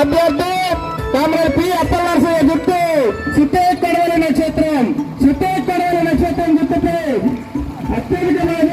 అభ్యర్థి comrade P Appalanarasayya గుర్తు. సిట్టే కడవల నక్షత్రం. సిట్టే కడవల నక్షత్రం గుర్తుపై. అత్యధికమైన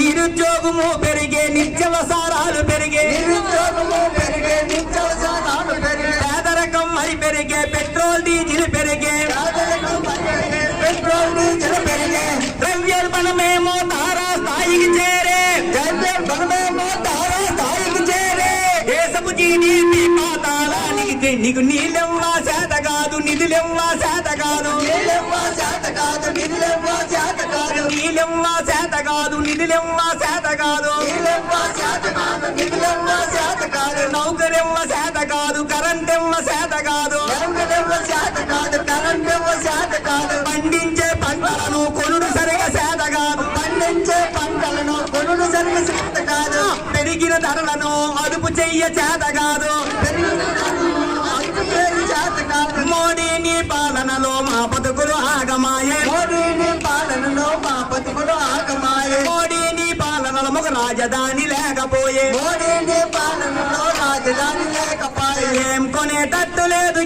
నిరుద్యోగము పెరిగే నిత్యవసారాలు పెరిగే నిరుద్యోగము పెరిగే నిత్యవసారాలు పెరిగే పేదరికం మరి పెరిగే పెట్రోల్ డీజిల్ పెరిగే పెట్రోల్ డీజిల్ పెరిగే ద్రవ్యోల్బణమేమో తారా స్థాయికి చేరే ద్రవ్యోల్బణమేమో తారా స్థాయికి చేరే. దేశపు జీడీపీ పాతాళానికి నీకు నీళ్ళెవ్వా? నిధులెవ్వా చేత కాదు నీళ్ళెవ్వా చేత కాదు నిధులెవ్వా చేత కాదు నీళ్ళెవ్వా చేత కాదు నిధులెవ్వా చేత కాదు నీళ్ళెవ్వా చేత కాదు నిధులెవ్వా చేత కాదు నౌకరెవ్వ చేత కాదు కరెంట్ ఎవ్వ చేత కాదు నౌకరెవ్వ చేత కాదు కరెంట్ ఎవ్వ చేత కాదు పండించే పంటలను కొనుడు సరిగా చేత కాదు పండించే పంటలను కొనుడు సరిగా చేత కాదు పెరిగిన ధరలను అదుపు చెయ్య చేత కాదు రాజధాని లేకపోయే. మోడీ పాలనలో రాజధాని లేకపోయే. ఏం కొనేటట్టు లేదు